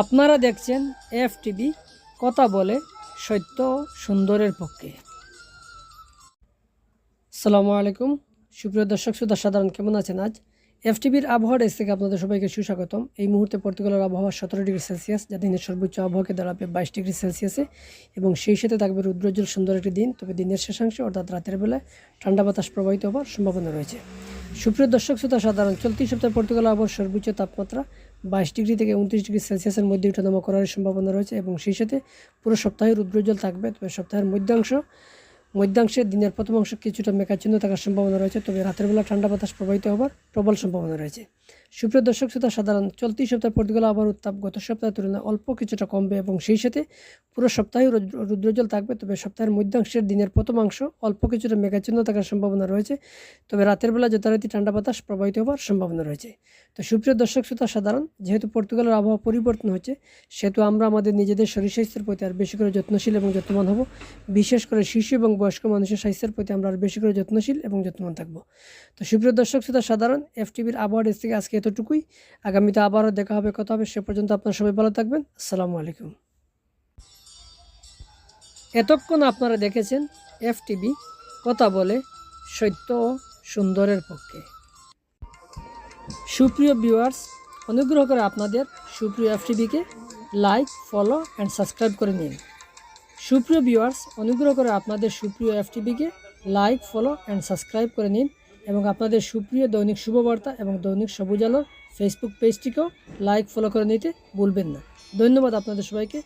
আপনারা দেখছেন F TV কথা বলে সত্য সুন্দরের পক্ষে। সালামু আলাইকুম, সুপ্রিয় দর্শক শ্রোতা, সাধারণ কেমন আছেন আজ? এফ টিভির আবহাওয়া ডেস্ক থেকে আপনাদের সবাইকে সুস্বাগতম। এই মুহূর্তে পর্তুগালের আবহাওয়া সতেরো ডিগ্রি সেলসিয়াস, যা দিনের সর্বোচ্চ আবহাওয়াকে দাঁড়াবে বাইশ ডিগ্রি সেলসিয়াসে এবং সেই সাথে থাকবে রুদ্রোজ্জ্বল সুন্দর একটি দিন। তবে দিনের শেষাংশে, অর্থাৎ রাতের বেলায়, ঠান্ডা বাতাস প্রবাহিত হওয়ার সম্ভাবনা রয়েছে। সুপ্রিয় দর্শক শ্রোতা, সাধারণ চলতি সপ্তাহে পর্তুগাল আবহাওয়ার সর্বোচ্চ তাপমাত্রা বাইশ ডিগ্রি থেকে উনত্রিশ ডিগ্রি সেলসিয়াসের মধ্যে ওঠানামা করার সম্ভাবনা রয়েছে এবং সেই সাথে পুরো সপ্তাহে রুদ্রোজ্জ্বল থাকবে, তবে সপ্তাহের মধ্যাংশ, মধ্যাংশে দিনের প্রথম অংশ কিছুটা মেঘাচ্ছন্ন থাকার সম্ভাবনা রয়েছে, তবে রাতের বেলা ঠান্ডা বাতাস প্রবাহিত হওয়ার প্রবল সম্ভাবনা রয়েছে। সুপ্রিয় দর্শক শ্রোতা, সাধারণ চলতি সপ্তাহে পর্তুগাল আবার উত্তাপ। গত সপ্তাহের তুলনায় অল্প কিছুটা কমবে এবং সেই সাথে পুরো সপ্তাহে রৌদ্র- রুদ্রজল থাকবে। তবে সপ্তাহের মধ্যাংশের দিনের প্রথম অংশ অল্প কিছুটা মেঘাচ্ছন্ন থাকার সম্ভাবনা রয়েছে। তবে রাতের বেলা যথারীতি ঠান্ডা বাতাস প্রবাহিত হওয়ার সম্ভাবনা রয়েছে। তো সুপ্রিয় দর্শক শ্রোতা, সাধারণ, যেহেতু পর্তুগালের আবহাওয়া পরিবর্তন হচ্ছে, সেহেতু আমরা আমাদের নিজেদের শরীর স্বাস্থ্যের প্রতি আর বেশি করে যত্নশীল এবং যত্নবান হব। বিশেষ করে শিশু এবং বয়স্ক মানুষের স্বাস্থ্যের প্রতি আমরা আর বেশি করে যত্নশীল এবং যত্নবান থাকব। তো সুপ্রিয় দর্শক শ্রোতা, সাধারণ, এফটিভির আবহাওয়া ডেস্ক থেকে আজকে এতটুকুই। আগামীতে আবারও দেখা হবে, কথা হবে। সে পর্যন্ত আপনারা সবাই ভালো থাকবেন। আসসালামু আলাইকুম। এতক্ষণ আপনারা দেখেছেন এফ টিভি কথা বলে সত্য ও সুন্দরের পক্ষে। সুপ্রিয় ভিউয়ার্স অনুগ্রহ করে আপনাদের সুপ্রিয় এফ টিভিকে লাইক ফলো অ্যান্ড সাবস্ক্রাইব করে নিন। সুপ্রিয় ভিউয়ার্স অনুগ্রহ করে আপনাদের সুপ্রিয় এফ টিভিকে লাইক ফলো অ্যান্ড সাবস্ক্রাইব করে নিন। এবং আপনাদের সুপ্রিয় দৈনিক শুভবার্তা এবং দৈনিক সবুজ আলো ফেসবুক পেজটিকেও লাইক ফলো করে নিতে ভুলবেন না। ধন্যবাদ আপনাদের সবাইকে।